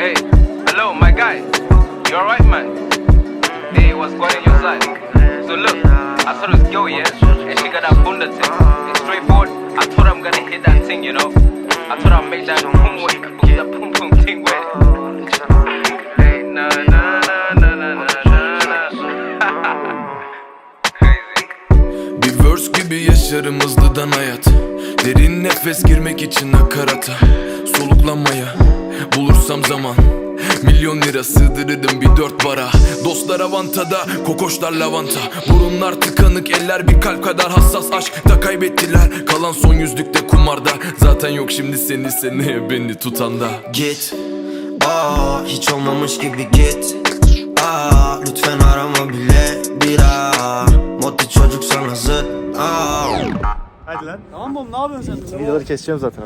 Hey, hello, my guy. You alright, man? Hey, what's going on your side? So look, I saw this girl, yeah, and she got that bunda thing. It's straightforward. I thought I'm gonna hit that thing, you know. I thought I'd make that boom, boom, that boom, boom thing with. Hey, na na na na na na na. Crazy. Bir verse gibi yaşarım hızlıdan hayat Derin nefes girmek için nakarata Soluklanmaya bulursam zaman. Milyon lira sığdırırdım bir dört bara. Dostlar avantada, kokoşlar lavanta. Burunlar tıkanık, eller bir kalp kadar hassas Aşkta kaybettiler, kalan son yüzlükte kumarda. Zaten yok şimdi seni seneye beni tutanda. Git. Aa hiç olmamış gibi git. Aa lütfen arama bile bir aa Moti çocuk sana zıt. Aa. Hadi lan. Tamam oğlum ne yapıyorsun sen? Videoları keseceğim zaten.